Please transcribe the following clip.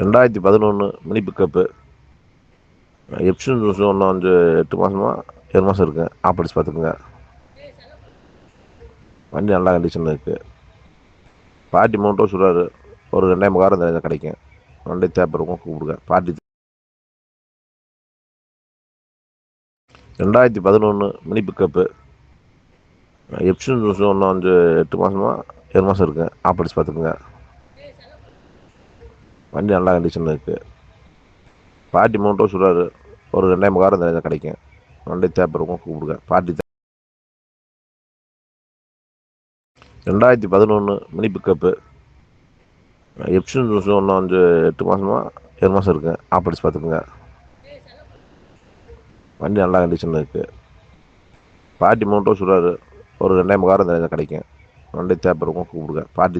ரெண்டாயிரத்தி பதினொன்று mini pickup Epson juice ஒன்று வந்து எட்டு மாதமா ஏழு மாதம் இருக்குங்க ஆப்படிச்சு பார்த்துக்குங்க. வண்டி நல்லா கண்டிஷனில் இருக்குது பார்ட்டி மூணு சொல்கிறாரு ஒரு ரெண்டாயிரம் காரம் தெரிஞ்ச கிடைக்கும். வண்டி தேப்பறவங்க கூப்பிடுங்க. பார்ட்டி ரெண்டாயிரத்தி பதினொன்று மினி பிக்கப்பு எப்சன் ஜூஸ் ஒன்று வந்து எட்டு மாதமா ஏழு மாதம் இருக்குங்க ஆப்படிச்சு பார்த்துக்குங்க. வண்டி நல்லா கண்டிஷனில் இருக்குது பார்ட்டி மூணு சொல்கிறாரு ஒரு ரெண்டாயிரம் முகாரம் தான் கிடைக்கும். வண்டி தேப்பருக்கும் கூப்பிடுங்க. பார்ட்டி ரெண்டாயிரத்தி பதினொன்று மினி பிக்கப்பு எப்சன் ஜூஸ் ஒன்று அஞ்சு எட்டு மாதமா ஏழு மாதம் இருக்குங்க ஆப்படிச்சு பார்த்துக்குங்க. வண்டி நல்லா கண்டிஷனில் இருக்குது பார்ட்டி மூணு சொல்கிறாரு ஒரு ரெண்டாயிரம் முகாரம் தான் கிடைக்கும். வண்டி தேப்பருக்கும் கூப்பிடுங்க. பார்ட்டி